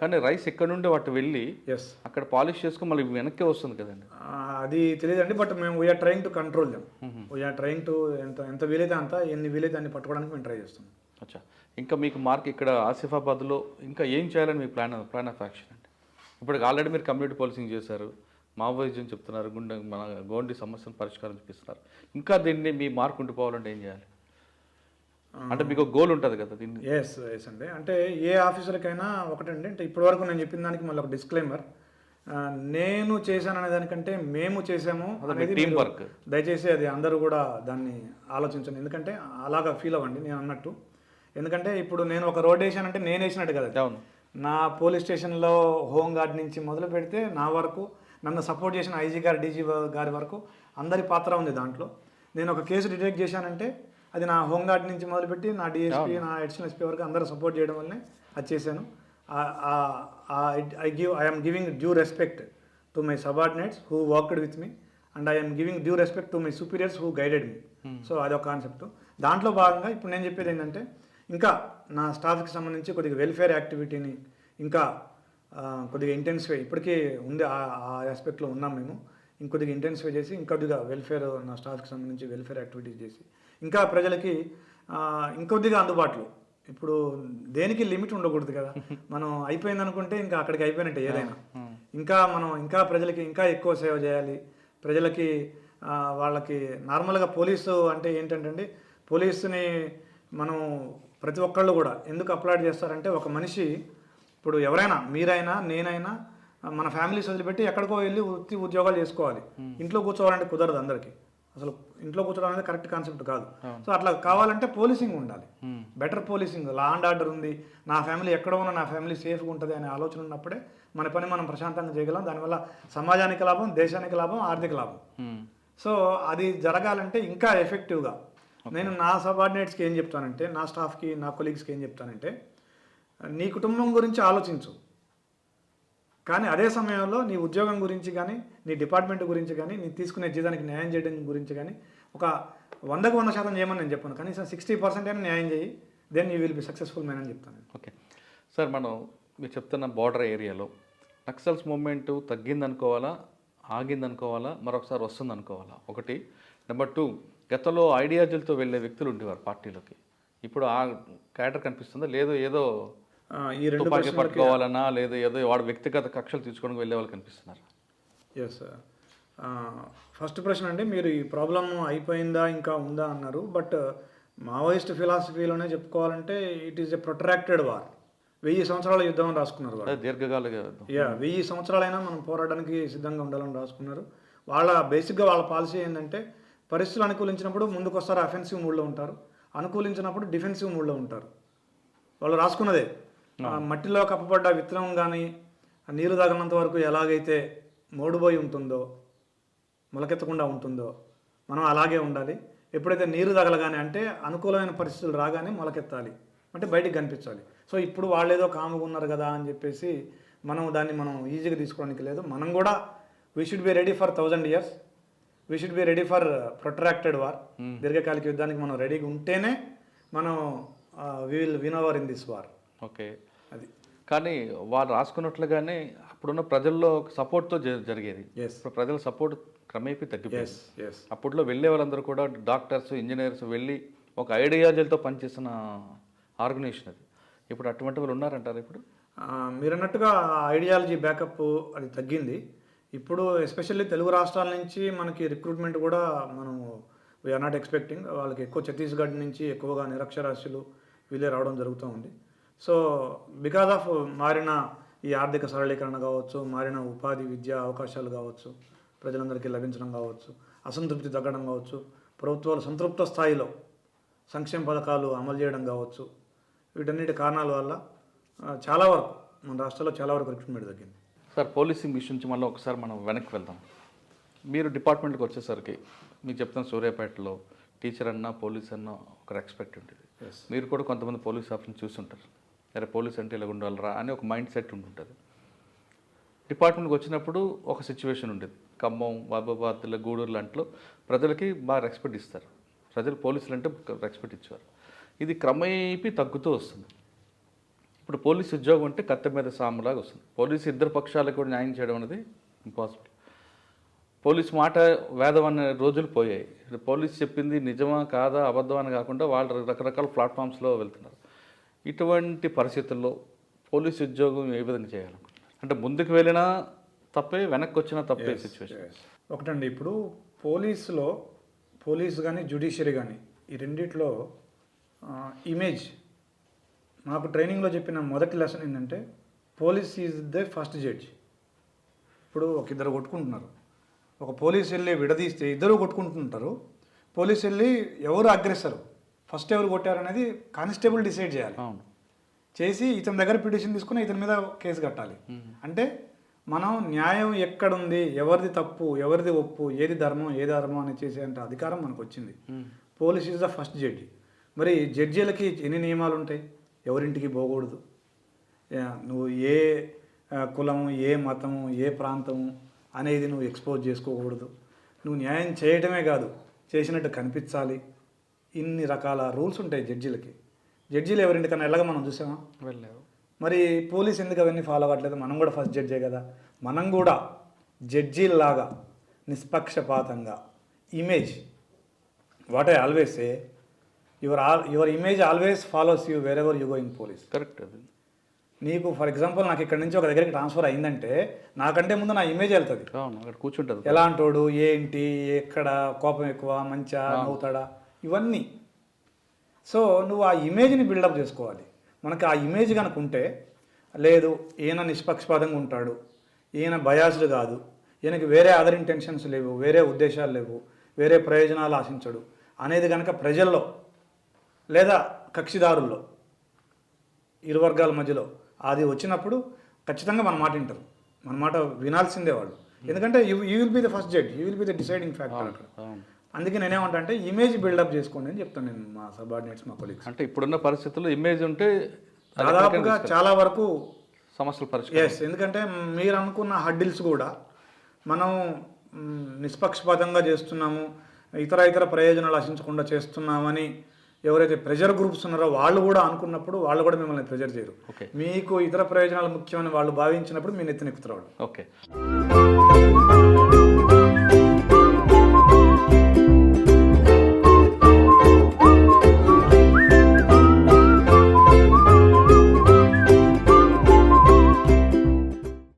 కానీ రైస్ ఎక్కడ నుండి వాటి వెళ్ళి ఎస్ అక్కడ పాలిష్ చేసుకుని మళ్ళీ వెనక్కి వస్తుంది కదండి. అది తెలియదండి బట్ మేము we're trying to control them we're trying to ఎంత ఎంత వీలైతే అంత ఎన్ని వీలైతే అన్ని పట్టుకోవడానికి మేము ట్రై చేస్తున్నాం. అచ్చా. ఇంకా మీకు మార్క్ ఇక్కడ ఆసిఫాబాద్లో ఇంకా ఏం చేయాలని మీ ప్లాన్ ప్లాన్ ఆఫ్ యాక్షన్ అండి? ఇప్పుడు ఆల్రెడీ మీరు కమ్యూనిటీ పోలీసింగ్ చేశారు మావోయిజం చెప్తున్నారు గుండె మన గోండి సమస్యను పరిష్కారం చూపిస్తున్నారు. ఇంకా దీన్ని మీ మార్క్ ఉండిపోవాలంటే ఏం చేయాలి? అంటే మీకు గోల్ ఉంటుంది కదా దీన్ని. ఎస్ ఎస్ అండి. అంటే ఏ ఆఫీసర్కైనా ఒకటండి అంటే ఇప్పటివరకు నేను చెప్పిన దానికి మళ్ళీ ఒక డిస్క్లైమర్ నేను చేశాను అనే దానికంటే మేము చేసాము టీం వర్క్ దయచేసి అది అందరూ కూడా దాన్ని ఆలోచించండి. ఎందుకంటే అలాగా ఫీల్ అవ్వండి నేను అన్నట్టు. ఎందుకంటే ఇప్పుడు నేను ఒక రోడ్ వేసానంటే నేను వేసినట్టు కదా. అవును. నా పోలీస్ స్టేషన్లో హోమ్ గార్డ్ నుంచి మొదలు పెడితే నా వరకు నన్ను సపోర్ట్ చేసిన ఐజీ గారు డీజీ గారి వరకు అందరి పాత్ర ఉంది దాంట్లో. నేను ఒక కేసు డిటెక్ట్ చేశానంటే అది నా హోమ్ గార్డ్ నుంచి మొదలుపెట్టి నా డిఎస్పీ నా అడిషనల్ ఎస్పీ వరకు అందరూ సపోర్ట్ చేయడం వల్లనే అది చేశాను. I give I'm giving due respect to my subordinates who worked with me and I'm giving due respect to my superiors who guided me so అదొక కాన్సెప్ట్ దాంట్లో భాగంగా ఇప్పుడు నేను చెప్పేది ఏంటంటే ఇంకా నా స్టాఫ్కి సంబంధించి కొద్దిగా వెల్ఫేర్ యాక్టివిటీని ఇంకా కొద్దిగా ఇంటెన్సిఫై ఇప్పటికీ ఉంది ఆ- ఆ ఆస్పెక్ట్లో ఉన్నాం మేము. ఇంకొద్దిగా ఇంటెన్సిఫై చేసి ఇంకొద్దిగా వెల్ఫేర్ నా స్టాఫ్కి సంబంధించి వెల్ఫేర్ యాక్టివిటీస్ చేసి ఇంకా ప్రజలకి ఇంకొద్దిగా అందుబాటులో. ఇప్పుడు దేనికి లిమిట్ ఉండకూడదు కదా. మనం అయిపోయింది అనుకుంటే ఇంకా అక్కడికి అయిపోయినట్టే ఏదైనా. ఇంకా మనం ఇంకా ప్రజలకి ఇంకా ఎక్కువ సేవ చేయాలి. ప్రజలకి వాళ్ళకి నార్మల్గా పోలీసు అంటే ఏంటంటే పోలీసుని మనం ప్రతి ఒక్కళ్ళు కూడా ఎందుకు అప్లాడ్ చేస్తారంటే ఒక మనిషి ఇప్పుడు ఎవరైనా మీరైనా నేనైనా మన ఫ్యామిలీస్ వదిలిపెట్టి ఎక్కడికో వెళ్ళి వృత్తి ఉద్యోగాలు చేసుకోవాలి. ఇంట్లో కూర్చోవాలంటే కుదరదు అందరికీ. అసలు ఇంట్లో కూర్చోవడం అనేది కరెక్ట్ కాన్సెప్ట్ కాదు. సో అట్లా కావాలంటే పోలీసింగ్ ఉండాలి. Better policing. Law and order ఉంది. నా ఫ్యామిలీ ఎక్కడ ఉన్నా నా ఫ్యామిలీ సేఫ్గా ఉంటుంది అనే ఆలోచన ఉన్నప్పుడే మన పని మనం ప్రశాంతంగా చేయగలం. దానివల్ల సమాజానికి లాభం దేశానికి లాభం ఆర్థిక లాభం. సో అది జరగాలంటే ఇంకా ఎఫెక్టివ్గా. నేను నా సబార్డినేట్స్కి ఏం చెప్తానంటే నా స్టాఫ్కి నా కొలీగ్స్కి ఏం చెప్తానంటే నీ కుటుంబం గురించి ఆలోచించు. కానీ అదే సమయంలో నీ ఉద్యోగం గురించి కానీ నీ డిపార్ట్మెంట్ గురించి కానీ నీ తీసుకునే జీతానికి న్యాయం చేయడం గురించి కానీ ఒక వందకు వంద శాతం చేయమని నేను చెప్పాను. కనీసం సిక్స్టీ పర్సెంట్ అయినా న్యాయం చేయి then you will be successful man అని చెప్తాను ఓకే. సార్ మనం మీరు చెప్తున్న బార్డర్ ఏరియాలో నక్సల్స్ మూమెంట్ తగ్గింది అనుకోవాలా ఆగింది అనుకోవాలా మరొకసారి వస్తుందనుకోవాలా? ఒకటి. నెంబర్ టూ గతంలో ఐడియాలజీలతో వెళ్ళే వ్యక్తులు ఉండేవారు పార్టీలోకి. ఇప్పుడు ఆ క్యాటర్ కనిపిస్తుందా? లేదో ఏదో ఈ రెండు తుపాకీ పట్టుకోవాలన్నా లేదా ఏదో వాడు వ్యక్తిగత కక్షలు తీసుకోవడానికి వెళ్ళే వాళ్ళు కనిపిస్తున్నారు. ఎస్ ఫస్ట్ ప్రశ్న అండి మీరు ఈ ప్రాబ్లం అయిపోయిందా ఇంకా ఉందా అన్నారు. బట్ మావోయిస్ట్ ఫిలాసఫీలోనే చెప్పుకోవాలంటే it is a protracted war వెయ్యి సంవత్సరాల యుద్ధం అని రాసుకున్నారు వాళ్ళు. దీర్ఘకాలిక యా వెయ్యి సంవత్సరాలైనా మనం పోరాడడానికి సిద్ధంగా ఉండాలని రాసుకున్నారు. వాళ్ళ బేసిక్గా వాళ్ళ పాలసీ ఏంటంటే పరిస్థితులు అనుకూలించినప్పుడు ముందుకు వస్తారు అఫెన్సివ్ మూడ్లో ఉంటారు. అనుకూలించినప్పుడు డిఫెన్సివ్ మూడ్లో ఉంటారు. వాళ్ళు రాసుకున్నదే. మట్టిలో కప్పబడ్డ విత్తనం కానీ నీరు తాగనంత వరకు ఎలాగైతే మోడుబోయి ఉంటుందో మొలకెత్తకుండా ఉంటుందో మనం అలాగే ఉండాలి. ఎప్పుడైతే నీరు తగలగానే అంటే అనుకూలమైన పరిస్థితులు రాగానే మొలకెత్తాలి. అంటే బయటికి కనిపించాలి. సో ఇప్పుడు వాళ్ళు ఏదో కాముగా ఉన్నారు కదా అని చెప్పేసి మనం దాన్ని మనం ఈజీగా తీసుకోవడానికి లేదు. మనం కూడా we should be ready for thousand years we should be ready for protracted war దీర్ఘకాలిక యుద్ధానికి మనం రెడీగా ఉంటేనే మనం we will win our in this war okay అది. కానీ వాళ్ళు రాసుకున్నట్లుగానే అప్పుడున్న ప్రజల్లో సపోర్ట్తో జరిగేది. ఎస్ ఇప్పుడు ప్రజల సపోర్ట్ క్రమేపీ తగ్గిపోయింది. అప్పట్లో వెళ్ళే వాళ్ళందరూ కూడా డాక్టర్స్ ఇంజనీర్స్ వెళ్ళి ఒక ఐడియాలజీలతో పనిచేసిన ఆర్గనైజేషన్ అది. ఇప్పుడు అటువంటి వాళ్ళు ఉన్నారంటారు ఇప్పుడు? మీరు అన్నట్టుగా ఐడియాలజీ బ్యాకప్ అది తగ్గింది. ఇప్పుడు ఎస్పెషల్లీ తెలుగు రాష్ట్రాల నుంచి మనకి రిక్రూట్మెంట్ కూడా మనం వీఆర్ నాట్ ఎక్స్పెక్టింగ్ వాళ్ళకి ఎక్కువ ఛత్తీస్గఢ్ నుంచి ఎక్కువగా నిరక్షరాస్యులు వీళ్ళే రావడం జరుగుతూ ఉంది. సో బికాస్ ఆఫ్ మారిన ఈ ఆర్థిక సరళీకరణ కావచ్చు మారిన ఉపాధి విద్యా అవకాశాలు కావచ్చు ప్రజలందరికీ లభించడం కావచ్చు అసంతృప్తి తగ్గడం కావచ్చు ప్రభుత్వాలు సంతృప్త స్థాయిలో సంక్షేమ పథకాలు అమలు చేయడం కావచ్చు వీటన్నిటి కారణాల వల్ల చాలా వరకు మన రాష్ట్రంలో చాలా వరకు రిక్రూట్మెంట్ తగ్గింది సార్ పోలీసింగ్ విషయం నుంచి మళ్ళీ ఒకసారి మనం వెనక్కి వెళ్దాం. మీరు డిపార్ట్మెంట్కి వచ్చేసరికి మీకు చెప్తాను సూర్యాపేటలో టీచర్ అన్నా పోలీస్ అన్నా ఒక రెస్పెక్ట్ ఉంటుంది. మీరు కూడా కొంతమంది పోలీస్ ఆఫీసర్ని చూస్తుంటారు అరే పోలీస్ అంటే ఇలా ఉండాలరా అని ఒక మైండ్ సెట్ ఉంటుంటుంది డిపార్ట్మెంట్కి వచ్చినప్పుడు ఒక సిచ్యువేషన్ ఉండేది. ఖమ్మం బాబాబాద్ గూడూరు లాంటిలో ప్రజలకి బాగా రెస్పెక్ట్ ఇస్తారు. ప్రజలు పోలీసులు అంటే రెస్పెక్ట్ ఇచ్చేవారు. ఇది క్రమేపీ తగ్గుతూ వస్తుంది. ఇప్పుడు పోలీస్ ఉద్యోగం అంటే కత్తి మీద సాములాగా వస్తుంది. పోలీసు ఇద్దరు పక్షాలకు కూడా న్యాయం చేయడం అనేది ఇంపాసిబుల్. పోలీస్ మాట వేదం అనే రోజులు పోయాయి. పోలీస్ చెప్పింది నిజమా కాదా అబద్ధం అని కాకుండా వాళ్ళు రకరకాల ప్లాట్ఫామ్స్లో వెళ్తున్నారు. ఇటువంటి పరిస్థితుల్లో పోలీస్ ఉద్యోగం ఏ విధంగా చేయాలనుకుంటున్నారు? అంటే ముందుకు వెళ్ళినా తప్పే వెనక్కి వచ్చినా తప్పే సిచ్యువేషన్ ఒకటండి ఇప్పుడు పోలీసులో పోలీస్ కానీ జ్యుడిషియరీ కానీ ఈ రెండిట్లో ఇమేజ్ నాకు ట్రైనింగ్లో చెప్పిన మొదటి లెసన్ ఏంటంటే police is the first judge ఇప్పుడు ఒక ఇద్దరు కొట్టుకుంటున్నారు. ఒక పోలీస్ వెళ్ళి విడదీస్తే ఇద్దరు కొట్టుకుంటుంటారు. పోలీస్ వెళ్ళి ఎవరు అగ్రెసర్ ఫస్ట్ ఎవరు కొట్టారు అనేది కానిస్టేబుల్ డిసైడ్ చేయాలి. అవును. చేసి ఇతని దగ్గర పిటిషన్ తీసుకుని ఇతని మీద కేసు కట్టాలి. అంటే మనం న్యాయం ఎక్కడుంది ఎవరిది తప్పు ఎవరిది ఒప్పు ఏది ధర్మం ఏది ధర్మం అని చేసేంత అధికారం మనకు వచ్చింది police is the first judge. మరి జడ్జీలకి ఎన్ని నియమాలు ఉంటాయి? ఎవరింటికి పోకూడదు. నువ్వు ఏ కులము ఏ మతము ఏ ప్రాంతము అనేది నువ్వు ఎక్స్పోజ్ చేసుకోకూడదు. నువ్వు న్యాయం చేయటమే కాదు చేసినట్టు కనిపించాలి. ఇన్ని రకాల రూల్స్ ఉంటాయి జడ్జీలకి. జడ్జీలు ఎవరింటికన్నా ఎలాగ మనం చూసామా? వెళ్ళారు మరి పోలీస్ ఎందుకు అవన్నీ ఫాలో అవ్వట్లేదు? మనం కూడా ఫస్ట్ జడ్జే కదా. మనం కూడా జడ్జీలాగా నిష్పక్షపాతంగా image what I always say your all your image always follows you wherever you go in police correct అది. నీకు ఫర్ ఎగ్జాంపుల్ నాకు ఇక్కడ నుంచి ఒక దగ్గరికి ట్రాన్స్ఫర్ అయిందంటే నాకంటే ముందు నా ఇమేజ్ వెళ్తుంది. అక్కడ కూర్చుంటుంది. ఎలా అంటాడు ఏంటి ఎక్కడ కోపం ఎక్కువ మంచా నవ్వుతాడా? ఇవన్నీ. సో నువ్వు ఆ ఇమేజ్ని బిల్డప్ చేసుకోవాలి. మనకి ఆ ఇమేజ్ కనుక ఉంటే లేదు ఈయన నిష్పక్షపాతంగా ఉంటాడు ఈయన బయాస్డ్ కాదు ఈయనకి వేరే అదర్ ఇంటెన్షన్స్ లేవు వేరే ఉద్దేశాలు లేవు వేరే ప్రయోజనాలు ఆశించడు అనేది కనుక ప్రజల్లో లేదా కక్షిదారుల్లో ఇరు వర్గాల మధ్యలో అది వచ్చినప్పుడు ఖచ్చితంగా మన మాట వింటారు. మన మాట వినాల్సిందే వాళ్ళు. ఎందుకంటే you you will be the first judge you will be the deciding factor అక్కడ అందుకే నేనేమంటా అంటే ఇమేజ్ బిల్డప్ చేసుకోండి అని చెప్తాను నేను మా సబార్డినేట్స్ మా కొలీగ్స్ అంటే ఇప్పుడున్న పరిస్థితుల్లో ఇమేజ్ ఉంటే దాదాపుగా చాలా వరకు సమస్యలు పరిష్కారం. ఎస్ ఎందుకంటే మీరు అనుకున్న హడ్డిల్స్ కూడా మనం నిష్పక్షపాతంగా చేస్తున్నాము ఇతర ఇతర ప్రయోజనాలు ఆశించకుండా చేస్తున్నామని ఎవరైతే ప్రెజర్ గ్రూప్స్ ఉన్నారో వాళ్ళు కూడా అనుకున్నప్పుడు వాళ్ళు కూడా మిమ్మల్ని ప్రెజర్ చేయరు. మీకు ఇతర ప్రయోజనాలు ముఖ్యమని వాళ్ళు భావించినప్పుడు మీ నెత్తినెక్కుతారు వాళ్ళు ఓకే.